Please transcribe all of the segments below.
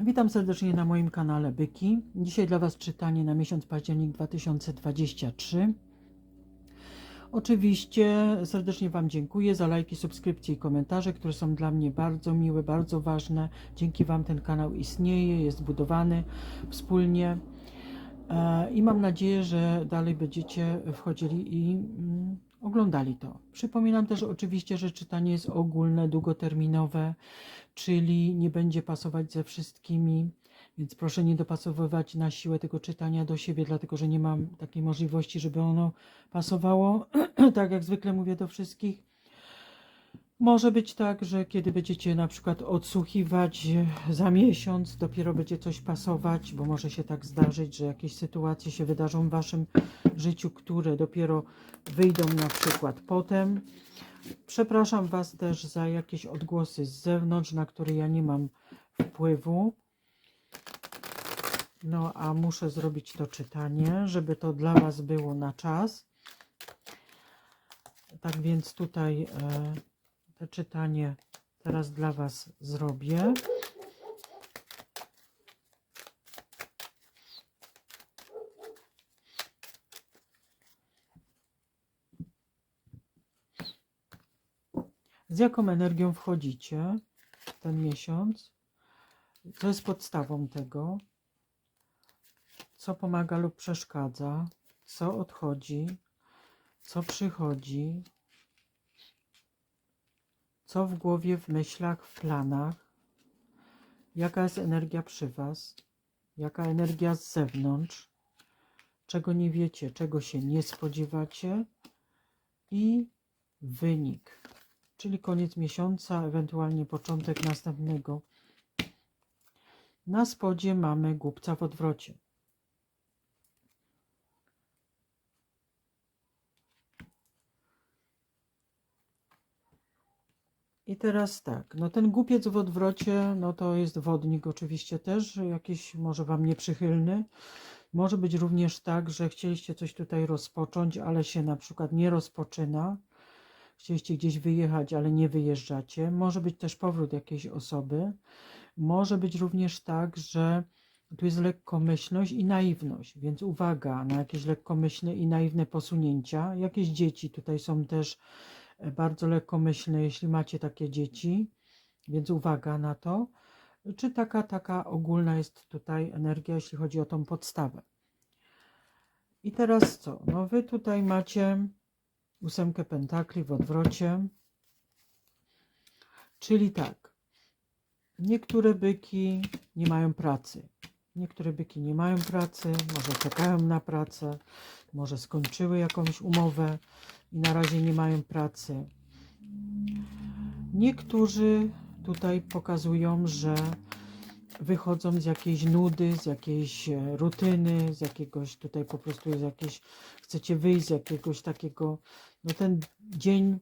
Witam serdecznie na moim kanale Byki. Dzisiaj dla Was czytanie na miesiąc październik 2023. Oczywiście serdecznie Wam dziękuję za lajki, subskrypcje i komentarze, które są dla mnie bardzo miłe, bardzo ważne. Dzięki Wam ten kanał istnieje, jest budowany wspólnie E, i mam nadzieję, że dalej będziecie wchodzili i mm, oglądali to. Przypominam też oczywiście, że czytanie jest ogólne, długoterminowe, czyli nie będzie pasować ze wszystkimi, więc proszę nie dopasowywać na siłę tego czytania do siebie, dlatego że nie mam takiej możliwości, żeby ono pasowało, tak jak zwykle mówię do wszystkich. Może być tak, że kiedy będziecie na przykład odsłuchiwać e, za miesiąc, dopiero będzie coś pasować, bo może się tak zdarzyć, że jakieś sytuacje się wydarzą w waszym życiu, które dopiero wyjdą na przykład potem. Przepraszam was też za jakieś odgłosy z zewnątrz, na które ja nie mam wpływu. No a muszę zrobić to czytanie, żeby to dla was było na czas. Tak więc tutaj e, czytanie teraz dla Was zrobię. Z jaką energią wchodzicie w ten miesiąc? Co jest podstawą tego? Co pomaga lub przeszkadza? Co odchodzi? Co przychodzi? Co w głowie, w myślach, w planach? Jaka jest energia przy Was? Jaka energia z zewnątrz? Czego nie wiecie, czego się nie spodziewacie? I wynik, czyli koniec miesiąca, ewentualnie początek następnego. Na spodzie mamy głupca w odwrocie. I teraz tak, no ten głupiec w odwrocie, no to jest wodnik oczywiście też, jakiś może Wam nieprzychylny. Może być również tak, że chcieliście coś tutaj rozpocząć, ale się na przykład nie rozpoczyna. Chcieliście gdzieś wyjechać, ale nie wyjeżdżacie. Może być też powrót jakiejś osoby. Może być również tak, że tu jest lekkomyślność i naiwność, więc uwaga na jakieś lekkomyślne i naiwne posunięcia. Jakieś dzieci tutaj są też bardzo lekkomyślne, jeśli macie takie dzieci, więc uwaga na to. Czy taka, taka ogólna jest tutaj energia, jeśli chodzi o tą podstawę. I teraz co? No wy tutaj macie ósemkę pentakli w odwrocie, czyli tak, niektóre byki nie mają pracy, niektóre byki nie mają pracy, może czekają na pracę, może skończyły jakąś umowę, i na razie nie mają pracy. Niektórzy tutaj pokazują, że wychodzą z jakiejś nudy, z jakiejś e, rutyny, z jakiegoś tutaj po prostu jest jakieś, chcecie wyjść z jakiegoś takiego, no ten dzień,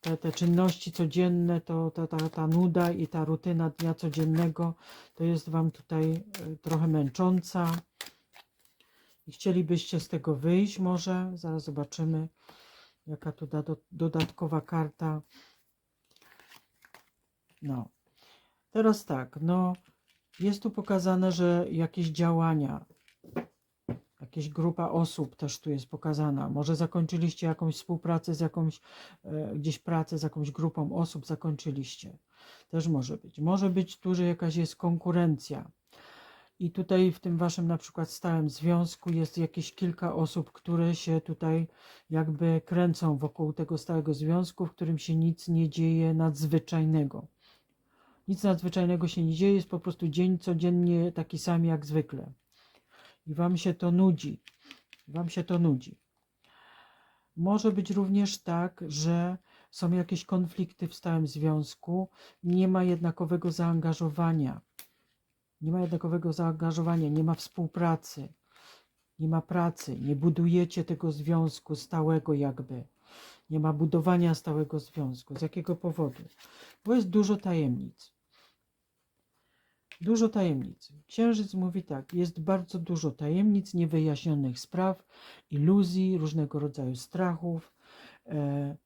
te, te czynności codzienne, to ta, ta, ta nuda i ta rutyna dnia codziennego, to jest Wam tutaj e, trochę męcząca i chcielibyście z tego wyjść może, zaraz zobaczymy, Jaka tu da do, dodatkowa karta. No. Teraz tak, no jest tu pokazane, że jakieś działania, jakaś grupa osób też tu jest pokazana. Może zakończyliście jakąś współpracę z jakąś, e, gdzieś pracę z jakąś grupą osób, zakończyliście. Też może być. Może być tu, że jakaś jest konkurencja i tutaj w tym waszym na przykład stałym związku jest jakieś kilka osób, które się tutaj jakby kręcą wokół tego stałego związku, w którym się nic nie dzieje nadzwyczajnego. Nic nadzwyczajnego się nie dzieje, jest po prostu dzień codziennie taki sam jak zwykle. I wam się to nudzi. Wam się to nudzi. Może być również tak, że są jakieś konflikty w stałym związku, nie ma jednakowego zaangażowania nie ma jednakowego zaangażowania, nie ma współpracy, nie ma pracy, nie budujecie tego związku stałego jakby. Nie ma budowania stałego związku. Z jakiego powodu? Bo jest dużo tajemnic. Dużo tajemnic. Księżyc mówi tak, jest bardzo dużo tajemnic, niewyjaśnionych spraw, iluzji, różnego rodzaju strachów, e,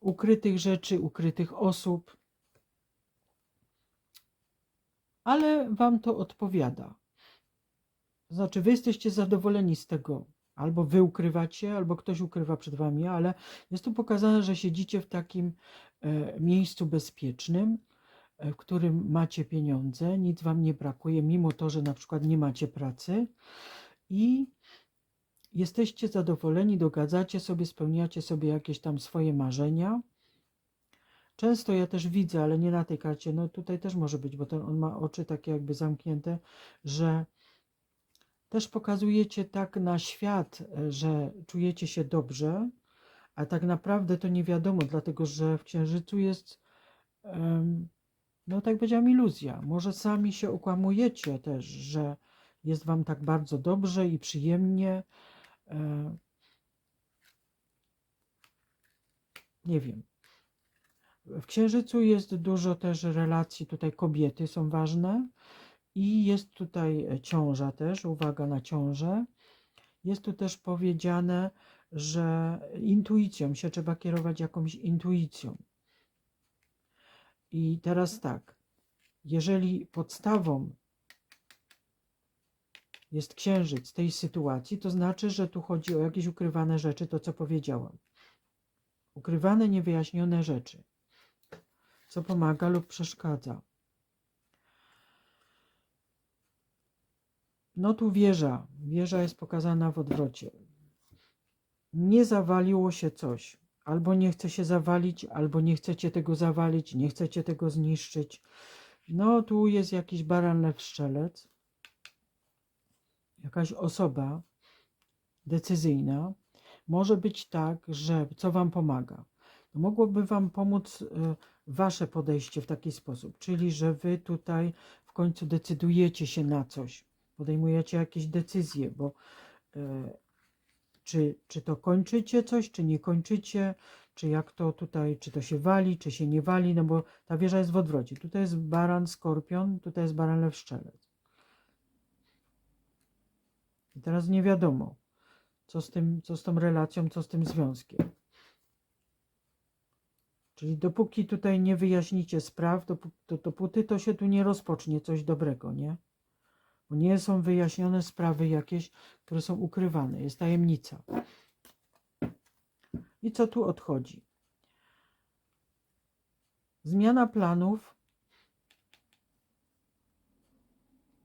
ukrytych rzeczy, ukrytych osób, ale wam to odpowiada. Znaczy, wy jesteście zadowoleni z tego, albo wy ukrywacie, albo ktoś ukrywa przed wami, ale jest tu pokazane, że siedzicie w takim e, miejscu bezpiecznym, w którym macie pieniądze, nic wam nie brakuje, mimo to, że na przykład nie macie pracy i jesteście zadowoleni, dogadzacie sobie, spełniacie sobie jakieś tam swoje marzenia. Często ja też widzę, ale nie na tej karcie, no tutaj też może być, bo ten, on ma oczy takie jakby zamknięte, że też pokazujecie tak na świat, e, że czujecie się dobrze, a tak naprawdę to nie wiadomo, dlatego że w Księżycu jest, em, no tak powiedziałam, iluzja. Może sami się okłamujecie też, że jest wam tak bardzo dobrze i przyjemnie. e, Nie wiem. W Księżycu jest dużo też relacji, tutaj kobiety są ważne i jest tutaj e, ciąża też, uwaga na ciążę. Jest tu też powiedziane, że intuicją się trzeba kierować jakąś intuicją. I teraz tak, jeżeli podstawą jest księżyc tej sytuacji, to znaczy, że tu chodzi o jakieś ukrywane rzeczy, to co powiedziałam. Ukrywane, niewyjaśnione rzeczy, co pomaga lub przeszkadza. No tu wieża. Wieża jest pokazana w odwrocie. Nie zawaliło się coś. Albo nie chce się zawalić, albo nie chcecie tego zawalić, nie chcecie tego zniszczyć. No tu jest jakiś baran lew strzelec. Jakaś osoba decyzyjna. Może być tak, że co wam pomaga? Mogłoby wam pomóc y, wasze podejście w taki sposób, czyli że wy tutaj w końcu decydujecie się na coś podejmujecie jakieś decyzje, bo e, czy, czy to kończycie coś, czy nie kończycie, czy jak to tutaj, czy to się wali, czy się nie wali, no bo ta wieża jest w odwrocie. Tutaj jest baran, skorpion, tutaj jest baran, lew, szczelec. I teraz nie wiadomo, co z, tym, co z tą relacją, co z tym związkiem. Czyli dopóki tutaj nie wyjaśnicie spraw, dopóty to, dopóty to się tu nie rozpocznie coś dobrego, nie? Bo nie są wyjaśnione sprawy jakieś, które są ukrywane. Jest tajemnica. I co tu odchodzi? Zmiana planów,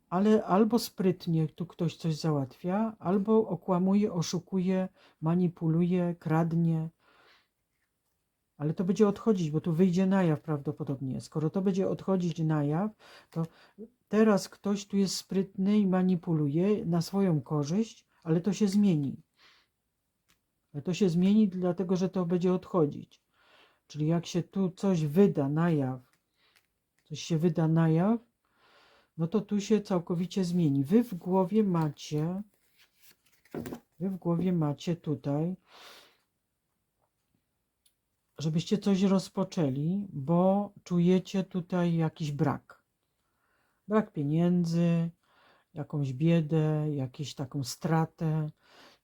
ale albo sprytnie tu ktoś coś załatwia, albo okłamuje, oszukuje, manipuluje, kradnie. Ale to będzie odchodzić, bo tu wyjdzie na jaw prawdopodobnie. Skoro to będzie odchodzić na jaw, to Teraz ktoś tu jest sprytny i manipuluje na swoją korzyść, ale to się zmieni. Ale to się zmieni dlatego, że to będzie odchodzić. Czyli jak się tu coś wyda na jaw, coś się wyda na jaw, no to tu się całkowicie zmieni. Wy w głowie macie, wy w głowie macie tutaj, żebyście coś rozpoczęli, bo czujecie tutaj jakiś brak brak pieniędzy, jakąś biedę, jakąś taką stratę,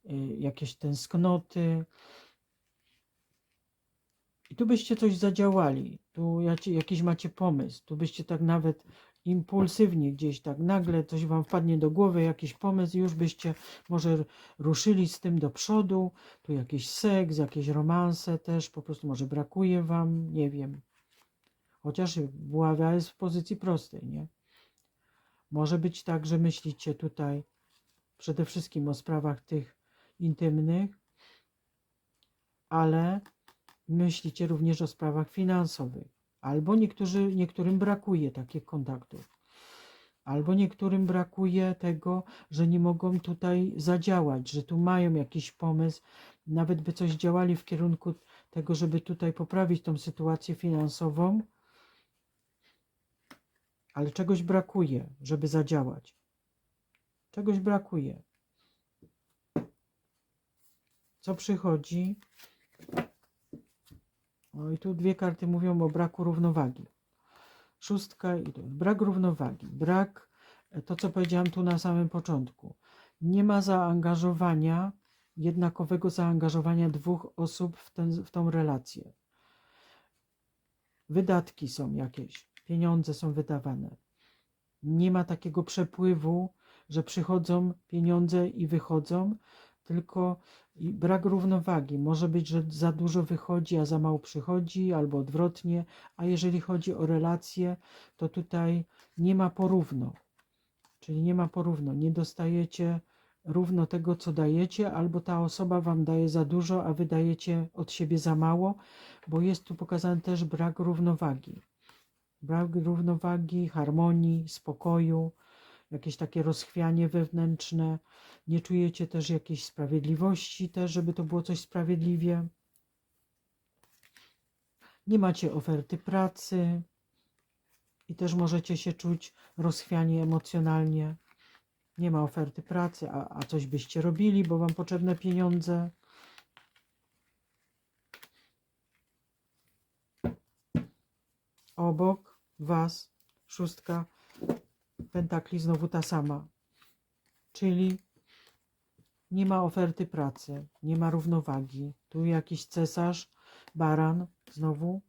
y, jakieś tęsknoty. I tu byście coś zadziałali, tu jakiś macie pomysł, tu byście tak nawet impulsywnie gdzieś tak nagle coś wam wpadnie do głowy, jakiś pomysł, już byście może ruszyli z tym do przodu, tu jakiś seks, jakieś romanse też, po prostu może brakuje wam, nie wiem. Chociaż buławia jest w pozycji prostej, nie? Może być tak, że myślicie tutaj przede wszystkim o sprawach tych intymnych, ale myślicie również o sprawach finansowych. Albo niektórzy, niektórym brakuje takich kontaktów. Albo niektórym brakuje tego, że nie mogą tutaj zadziałać, że tu mają jakiś pomysł, nawet by coś działali w kierunku tego, żeby tutaj poprawić tą sytuację finansową, ale czegoś brakuje, żeby zadziałać. Czegoś brakuje. Co przychodzi? O, i tu dwie karty mówią o braku równowagi. Szóstka i tu. Brak równowagi. Brak, e, to co powiedziałam tu na samym początku. Nie ma zaangażowania, jednakowego zaangażowania dwóch osób w, ten, w tą relację. Wydatki są jakieś pieniądze są wydawane. nie ma takiego przepływu, że przychodzą pieniądze i wychodzą, tylko brak równowagi. Może być, że za dużo wychodzi, a za mało przychodzi, albo odwrotnie. A jeżeli chodzi o relacje, to tutaj nie ma porówno. Czyli nie ma porówno. Nie dostajecie równo tego, co dajecie, albo ta osoba wam daje za dużo, a wy dajecie od siebie za mało, bo jest tu pokazany też brak równowagi. Brak równowagi, harmonii, spokoju, jakieś takie rozchwianie wewnętrzne. Nie czujecie też jakiejś sprawiedliwości, też, żeby to było coś sprawiedliwie. Nie macie oferty pracy i też możecie się czuć rozchwiani emocjonalnie. Nie ma oferty pracy, a, a coś byście robili, bo wam potrzebne pieniądze. Obok was szóstka pentakli znowu ta sama. Czyli nie ma oferty pracy, nie ma równowagi. Tu jakiś cesarz, baran znowu.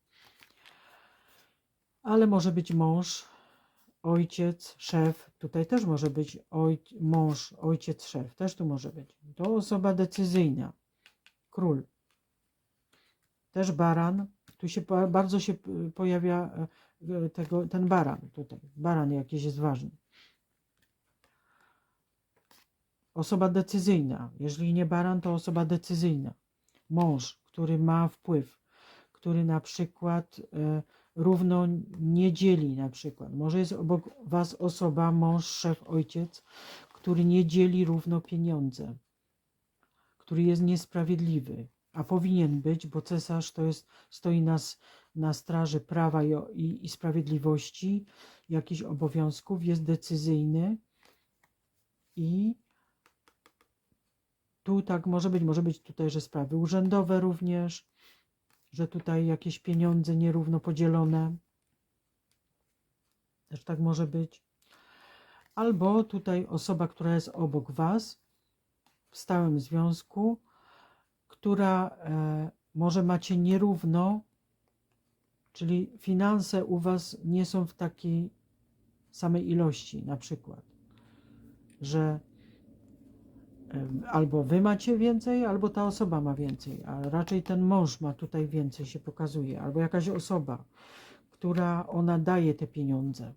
Ale może być mąż, ojciec, szef. Tutaj też może być oj, mąż, ojciec, szef. Też tu może być. To osoba decyzyjna. Król. Też baran. Tu się bardzo się pojawia e, tego, ten baran tutaj. Baran jakiś jest ważny. Osoba decyzyjna. Jeżeli nie baran, to osoba decyzyjna. Mąż, który ma wpływ, który na przykład e, równo nie dzieli na przykład. Może jest obok was osoba, mąż, szef, ojciec, który nie dzieli równo pieniądze, który jest niesprawiedliwy, a powinien być, bo cesarz to jest, stoi na, s- na straży prawa i, i sprawiedliwości, jakichś obowiązków, jest decyzyjny i tu tak może być, może być tutaj, że sprawy urzędowe również, że tutaj jakieś pieniądze nierówno podzielone. Też tak może być. Albo tutaj osoba, która jest obok Was w stałym związku, która e, może macie nierówno, czyli finanse u Was nie są w takiej samej ilości, na przykład, że albo Wy macie więcej, albo ta osoba ma więcej, a raczej ten mąż ma tutaj więcej się pokazuje, albo jakaś osoba, która ona daje te pieniądze.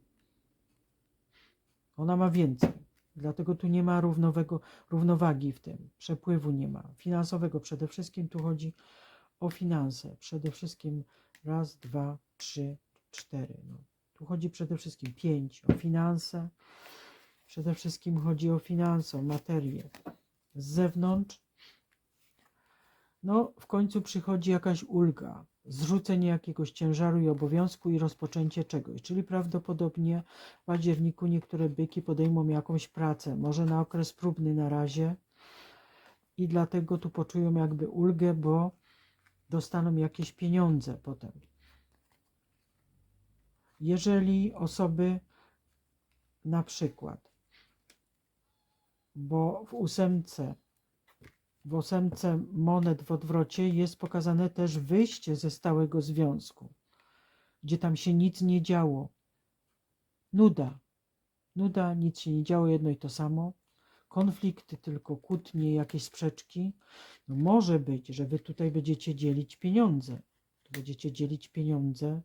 Ona ma więcej. Dlatego tu nie ma równowego, równowagi w tym, przepływu nie ma. Finansowego przede wszystkim tu chodzi o finanse. Przede wszystkim raz, dwa, trzy, cztery. No. Tu chodzi przede wszystkim pięć o finanse. Przede wszystkim chodzi o finanse, o materię. Z zewnątrz, no w końcu przychodzi jakaś ulga, zrzucenie jakiegoś ciężaru i obowiązku i rozpoczęcie czegoś. Czyli prawdopodobnie w październiku niektóre byki podejmą jakąś pracę, może na okres próbny na razie i dlatego tu poczują jakby ulgę, bo dostaną jakieś pieniądze potem. Jeżeli osoby na przykład, bo w ósemce w ósemce monet w odwrocie jest pokazane też wyjście ze stałego związku, gdzie tam się nic nie działo. Nuda. Nuda, nic się nie działo, jedno i to samo. Konflikty, tylko kłótnie, jakieś sprzeczki. No może być, że wy tutaj będziecie dzielić pieniądze. Będziecie dzielić pieniądze.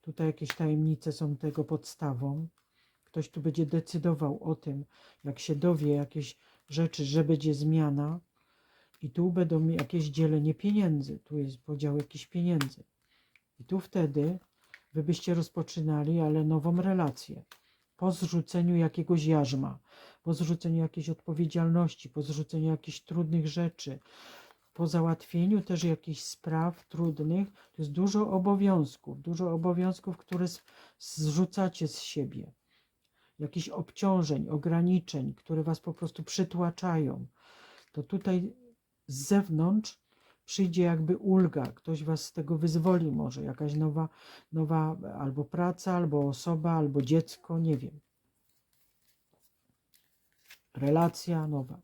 Tutaj jakieś tajemnice są tego podstawą. Ktoś tu będzie decydował o tym, jak się dowie jakieś rzeczy, że będzie zmiana i tu będą jakieś dzielenie pieniędzy, tu jest podział jakichś pieniędzy. I tu wtedy wy byście rozpoczynali, ale nową relację. Po zrzuceniu jakiegoś jarzma, po zrzuceniu jakiejś odpowiedzialności, po zrzuceniu jakichś trudnych rzeczy, po załatwieniu też jakichś spraw trudnych, to jest dużo obowiązków, dużo obowiązków, które zrzucacie z siebie. Jakichś obciążeń, ograniczeń, które was po prostu przytłaczają, to tutaj z zewnątrz przyjdzie jakby ulga, ktoś was z tego wyzwoli może, jakaś nowa, nowa albo praca, albo osoba, albo dziecko, nie wiem. Relacja nowa.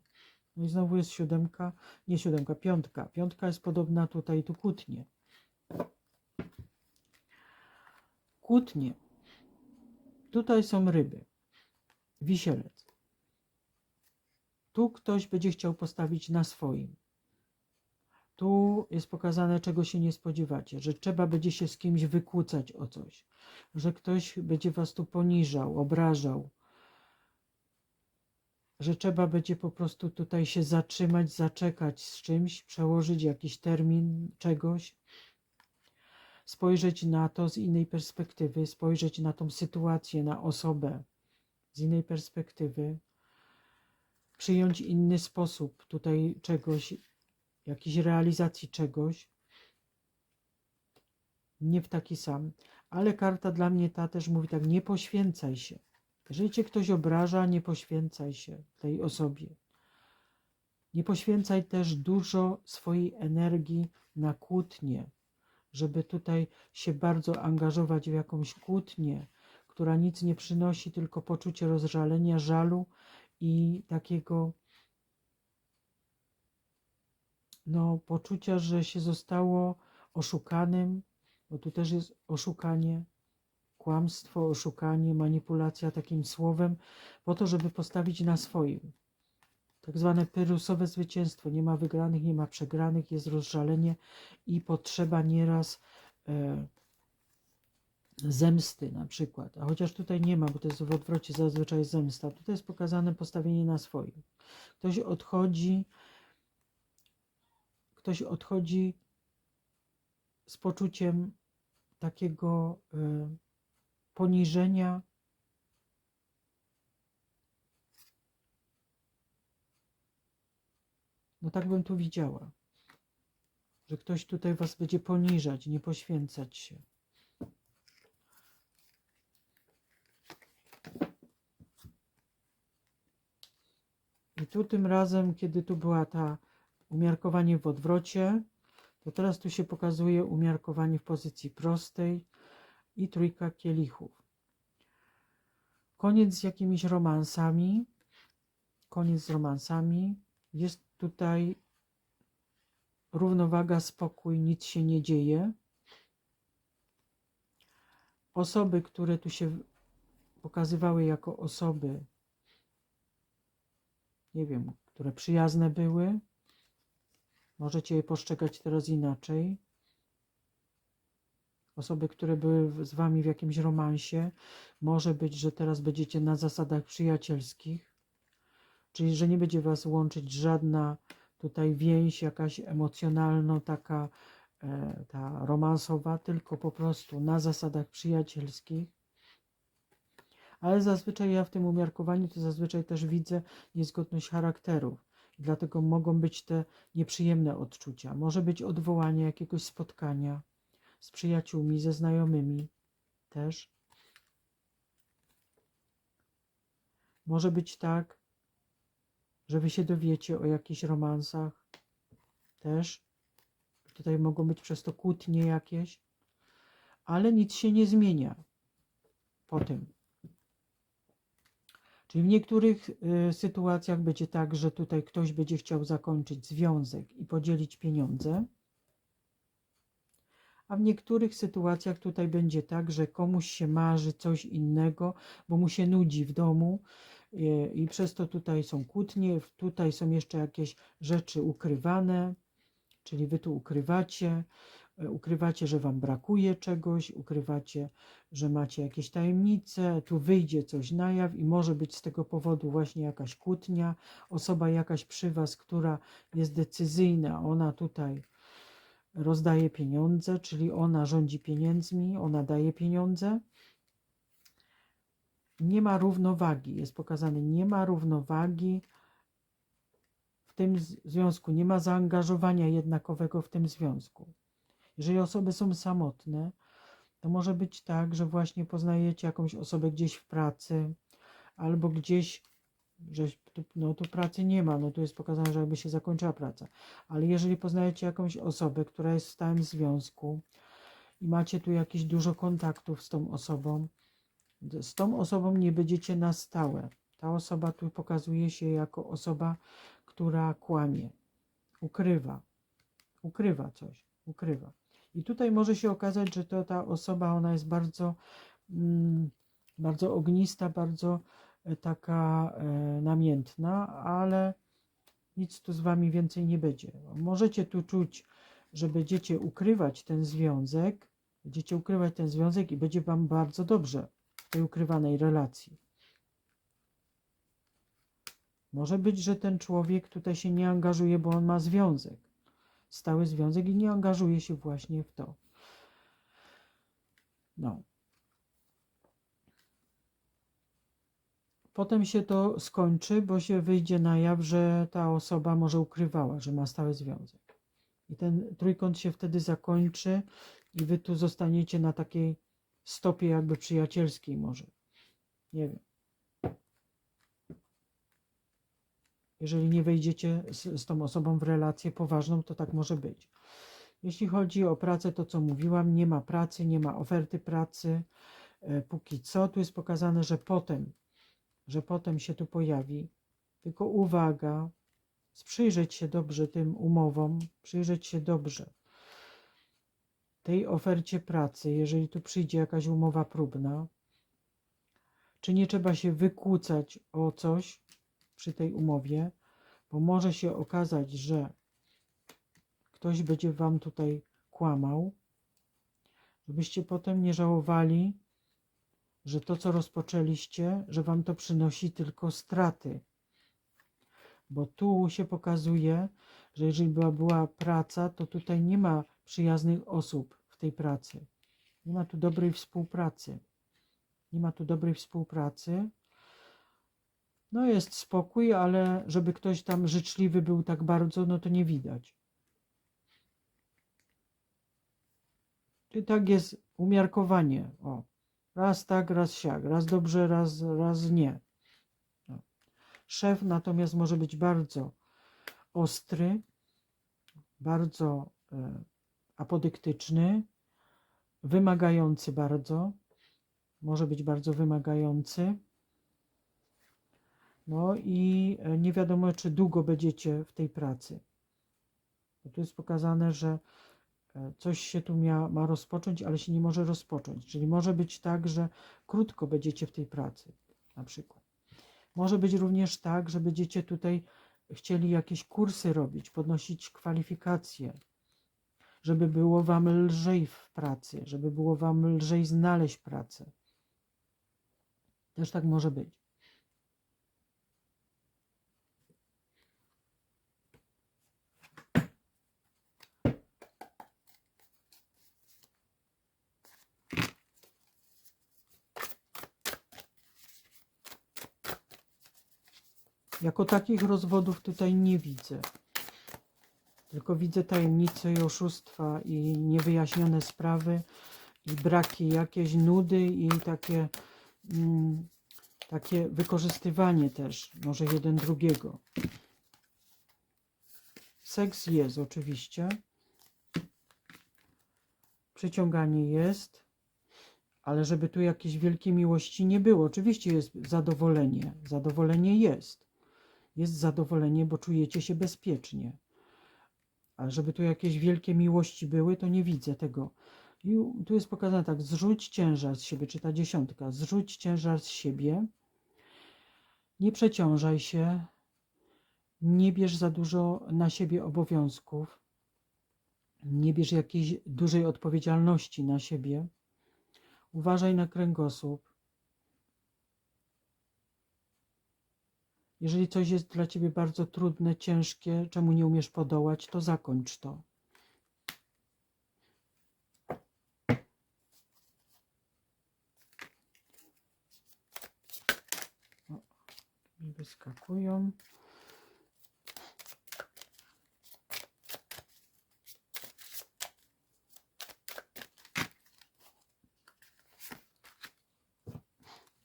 No i znowu jest siódemka, nie siódemka, piątka. Piątka jest podobna tutaj, tu kłótnie. Kłótnie tutaj są ryby, wisielec. Tu ktoś będzie chciał postawić na swoim. Tu jest pokazane, czego się nie spodziewacie, że trzeba będzie się z kimś wykłócać o coś, że ktoś będzie was tu poniżał, obrażał, że trzeba będzie po prostu tutaj się zatrzymać, zaczekać z czymś, przełożyć jakiś termin czegoś, spojrzeć na to z innej perspektywy, spojrzeć na tą sytuację, na osobę z innej perspektywy, przyjąć inny sposób tutaj czegoś, jakiejś realizacji czegoś, nie w taki sam. Ale karta dla mnie ta też mówi tak, nie poświęcaj się. Jeżeli cię ktoś obraża, nie poświęcaj się tej osobie. Nie poświęcaj też dużo swojej energii na kłótnie, żeby tutaj się bardzo angażować w jakąś kłótnię, która nic nie przynosi, tylko poczucie rozżalenia, żalu i takiego no, poczucia, że się zostało oszukanym, bo tu też jest oszukanie, kłamstwo, oszukanie, manipulacja takim słowem, po to, żeby postawić na swoim. Tak zwane pyrusowe zwycięstwo. Nie ma wygranych, nie ma przegranych, jest rozżalenie i potrzeba nieraz e, zemsty na przykład. A chociaż tutaj nie ma, bo to jest w odwrocie zazwyczaj zemsta. Tutaj jest pokazane postawienie na swoim. Ktoś odchodzi, ktoś odchodzi z poczuciem takiego e, poniżenia. No tak bym tu widziała, że ktoś tutaj was będzie poniżać, nie poświęcać się. I tu tym razem, kiedy tu była ta umiarkowanie w odwrocie, to teraz tu się pokazuje umiarkowanie w pozycji prostej i trójka kielichów. Koniec z jakimiś romansami. Koniec z romansami. Jest tutaj równowaga, spokój, nic się nie dzieje. Osoby, które tu się pokazywały jako osoby, nie wiem, które przyjazne były, możecie postrzegać teraz inaczej osoby, które były z wami w jakimś romansie. Może być, że teraz będziecie na zasadach przyjacielskich, czyli że nie będzie was łączyć żadna tutaj więź jakaś emocjonalna, taka e, ta romansowa, tylko po prostu na zasadach przyjacielskich. Ale zazwyczaj ja w tym umiarkowaniu to zazwyczaj też widzę niezgodność charakterów. Dlatego mogą być te nieprzyjemne odczucia. Może być odwołanie jakiegoś spotkania z przyjaciółmi, ze znajomymi też. Może być tak, że wy się dowiecie o jakichś romansach też. Tutaj mogą być przez to kłótnie jakieś, ale nic się nie zmienia po tym. Czyli w niektórych y, sytuacjach będzie tak, że tutaj ktoś będzie chciał zakończyć związek i podzielić pieniądze. A w niektórych sytuacjach tutaj będzie tak, że komuś się marzy coś innego, bo mu się nudzi w domu e, i przez to tutaj są kłótnie, tutaj są jeszcze jakieś rzeczy ukrywane, czyli wy tu ukrywacie, ukrywacie, że wam brakuje czegoś, ukrywacie, że macie jakieś tajemnice, tu wyjdzie coś na jaw i może być z tego powodu właśnie jakaś kłótnia, osoba jakaś przy was, która jest decyzyjna, ona tutaj rozdaje pieniądze, czyli ona rządzi pieniędzmi, ona daje pieniądze. Nie ma równowagi, jest pokazane, nie ma równowagi w tym związku, nie ma zaangażowania jednakowego w tym związku. Jeżeli osoby są samotne, to może być tak, że właśnie poznajecie jakąś osobę gdzieś w pracy albo gdzieś że tu, no tu pracy nie ma, no tu jest pokazane, że jakby się zakończyła praca. Ale jeżeli poznajecie jakąś osobę, która jest w stałym związku i macie tu jakieś dużo kontaktów z tą osobą, z tą osobą nie będziecie na stałe. Ta osoba tu pokazuje się jako osoba, która kłamie, ukrywa, ukrywa coś, ukrywa. I tutaj może się okazać, że to ta osoba, ona jest bardzo mm, Bardzo ognista, bardzo e, taka e, namiętna, ale nic tu z wami więcej nie będzie. Możecie tu czuć, że będziecie ukrywać ten związek, będziecie ukrywać ten związek i będzie wam bardzo dobrze w tej ukrywanej relacji. Może być, że ten człowiek tutaj się nie angażuje, bo on ma związek, stały związek i nie angażuje się właśnie w to. No. Potem się to skończy, bo się wyjdzie na jaw, że ta osoba może ukrywała, że ma stały związek. I ten trójkąt się wtedy zakończy i wy tu zostaniecie na takiej stopie jakby przyjacielskiej może. Nie wiem. Jeżeli nie wejdziecie z, z tą osobą w relację poważną, to tak może być. Jeśli chodzi o pracę, to co mówiłam, nie ma pracy, nie ma oferty pracy. E, Póki co, tu jest pokazane, że potem, że potem się tu pojawi. Tylko uwaga, przyjrzeć się dobrze tym umowom, przyjrzeć się dobrze tej ofercie pracy, jeżeli tu przyjdzie jakaś umowa próbna, czy nie trzeba się wykłócać o coś przy tej umowie, bo może się okazać, że ktoś będzie wam tutaj kłamał, żebyście potem nie żałowali, że to, co rozpoczęliście, że wam to przynosi tylko straty. Bo tu się pokazuje, że jeżeli była, była praca, to tutaj nie ma przyjaznych osób w tej pracy. Nie ma tu dobrej współpracy. Nie ma tu dobrej współpracy. No jest spokój, ale żeby ktoś tam życzliwy był tak bardzo, no to nie widać. I tak jest umiarkowanie. O, raz tak, raz siak, raz dobrze, raz, raz nie. No. Szef natomiast może być bardzo ostry, bardzo e, apodyktyczny, wymagający bardzo, może być bardzo wymagający. No i e, nie wiadomo, czy długo będziecie w tej pracy. Bo tu jest pokazane, że e, coś się tu mia, ma rozpocząć, ale się nie może rozpocząć. Czyli może być tak, że krótko będziecie w tej pracy, na przykład. Może być również tak, że będziecie tutaj chcieli jakieś kursy robić, podnosić kwalifikacje, żeby było wam lżej w pracy, żeby było wam lżej znaleźć pracę. Też tak może być. Jako takich rozwodów tutaj nie widzę. Tylko widzę tajemnice i oszustwa i niewyjaśnione sprawy i braki, jakieś nudy i takie, mm, takie wykorzystywanie też, może jeden drugiego. Seks jest oczywiście. Przyciąganie jest, ale żeby tu jakiejś wielkiej miłości nie było. Oczywiście jest zadowolenie. Zadowolenie jest. Jest zadowolenie, bo czujecie się bezpiecznie. Ale żeby tu jakieś wielkie miłości były, to nie widzę tego. I tu jest pokazane tak, zrzuć ciężar z siebie, czy ta dziesiątka, zrzuć ciężar z siebie, nie przeciążaj się, nie bierz za dużo na siebie obowiązków, nie bierz jakiejś dużej odpowiedzialności na siebie, uważaj na kręgosłup. Jeżeli coś jest dla ciebie bardzo trudne, ciężkie, czemu nie umiesz podołać, to zakończ to. O, wyskakują.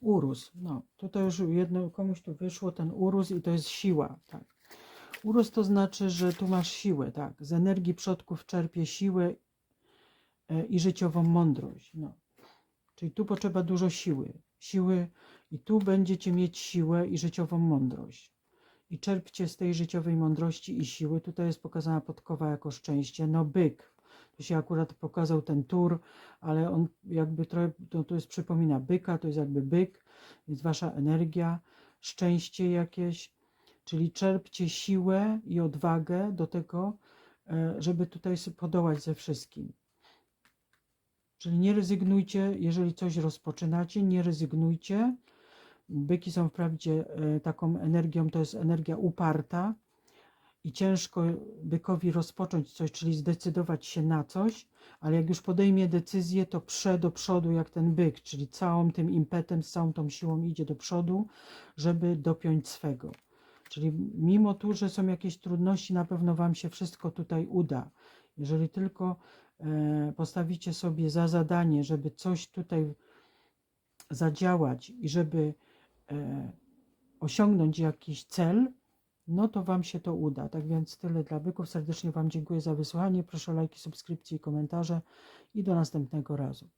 Urósł. No, tutaj już jedno, komuś tu wyszło ten urósł i to jest siła. Tak. To znaczy, że tu masz siłę. Tak. Z energii przodków czerpie siłę e, i życiową mądrość. No. Czyli tu potrzeba dużo siły. Siły i tu będziecie mieć siłę i życiową mądrość. I czerpcie z tej życiowej mądrości i siły. Tutaj jest pokazana podkowa jako szczęście. No byk. Tu się akurat pokazał ten tur, ale on jakby trochę, to, to jest przypomina byka, to jest jakby byk, więc wasza energia, szczęście jakieś, czyli czerpcie siłę i odwagę do tego, e, żeby tutaj podołać ze wszystkim. Czyli nie rezygnujcie, jeżeli coś rozpoczynacie, nie rezygnujcie. Byki są wprawdzie e, taką energią, to jest energia uparta i ciężko bykowi rozpocząć coś, czyli zdecydować się na coś, ale jak już podejmie decyzję, to prze do przodu jak ten byk, czyli całym tym impetem, z całą tą siłą idzie do przodu, żeby dopiąć swego. Czyli mimo tu, że są jakieś trudności, na pewno Wam się wszystko tutaj uda. Jeżeli tylko e, postawicie sobie za zadanie, żeby coś tutaj zadziałać i żeby e, osiągnąć jakiś cel, no to Wam się to uda. Tak więc tyle dla byków. Serdecznie Wam dziękuję za wysłuchanie. Proszę o lajki, subskrypcje i komentarze i do następnego razu.